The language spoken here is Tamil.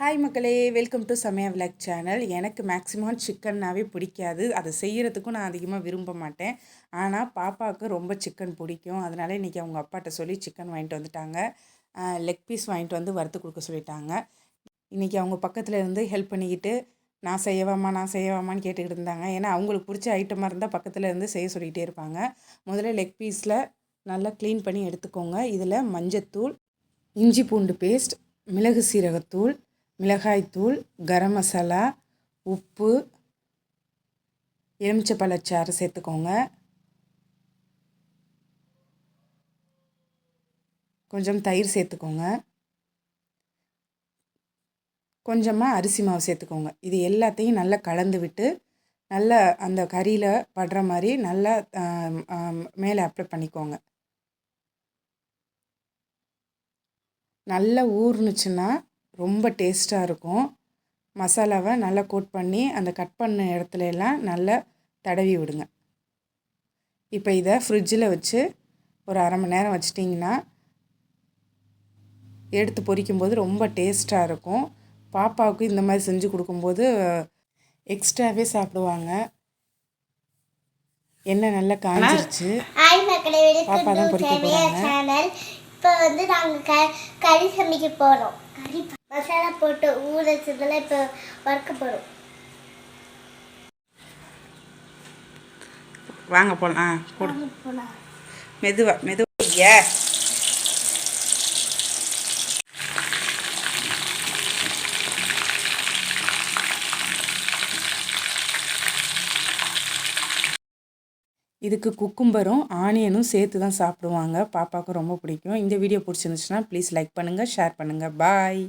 ஹாய் மக்களே. வெல்கம் டு சமையா விளாக் சேனல் எனக்கு மேக்ஸிமம் சிக்கன்னாவே பிடிக்காது. அதை செய்கிறதுக்கும் நான் அதிகமாக விரும்ப மாட்டேன். ஆனால் பாப்பாவுக்கு ரொம்ப சிக்கன் பிடிக்கும். அதனால் இன்றைக்கி அவங்க அப்பாட்ட சொல்லி சிக்கன் வாங்கிட்டு வந்துட்டாங்க. லெக் பீஸ் வாங்கிட்டு வந்து வறுத்து கொடுக்க சொல்லிட்டாங்க. இன்றைக்கி அவங்க பக்கத்தில் இருந்து ஹெல்ப் பண்ணிக்கிட்டு நான் செய்யவாமா நான் செய்யவாமான்னு கேட்டுக்கிட்டு இருந்தாங்க. ஏன்னா அவங்களுக்கு பிடிச்ச ஐட்டமாக இருந்தால் பக்கத்தில் இருந்து செய்ய சொல்லிகிட்டே இருப்பாங்க. முதல்ல லெக் பீஸில் நல்லா க்ளீன் பண்ணி எடுத்துக்கோங்க. இதில் மஞ்சத்தூள் இஞ்சி பூண்டு பேஸ்ட் மிளகு சீரகத்தூள் மிளகாய்த்தூள் கரம் மசாலா உப்பு எலுமிச்சப்பழச்சாறு சேர்த்துக்கோங்க. கொஞ்சம் தயிர் சேர்த்துக்கோங்க. கொஞ்சமாக அரிசி மாவு சேர்த்துக்கோங்க. இது எல்லாத்தையும் நல்லா கலந்து விட்டு நல்லா அந்த கறியில் படுற மாதிரி நல்லா மேலே அப்ளை பண்ணிக்கோங்க. நல்லா ஊறுனுச்சுன்னா ரொம்ப டேஸ்ட்டாக இருக்கும். மசாலாவை நல்லா கோட் பண்ணி அந்த கட் பண்ண இடத்துல எல்லாம் நல்லா தடவி விடுங்க. இப்போ இதை ஃப்ரிட்ஜில் வச்சு ஒரு அரை மணி நேரம் வச்சிட்டிங்கன்னா எடுத்து பொரிக்கும்போது ரொம்ப டேஸ்ட்டாக இருக்கும். பாப்பாவுக்கு இந்த மாதிரி செஞ்சு கொடுக்கும்போது எக்ஸ்ட்ராவே சாப்பிடுவாங்க. எண்ணெய் நல்லா காஞ்சிருச்சு. பாப்பா தான் பொரிக்க. சேனல் இப்போ வந்து நாங்கள் க கறி சமைக்க போகிறோம் கறி மசாலா போட்டு ஊற இப்போ வறுக்க போகிறோம் வாங்க போகலாம் போடு. மெதுவா மெதுவா இதுக்கு குக்கும்பரும் ஆனியனும் சேர்த்து தான் சாப்பிடுவாங்க. பாப்பாவுக்கு ரொம்ப பிடிக்கும். இந்த வீடியோ பிடிச்சிருந்துச்சுன்னா ப்ளீஸ் லைக் பண்ணுங்கள் ஷேர் பண்ணுங்கள் பாய்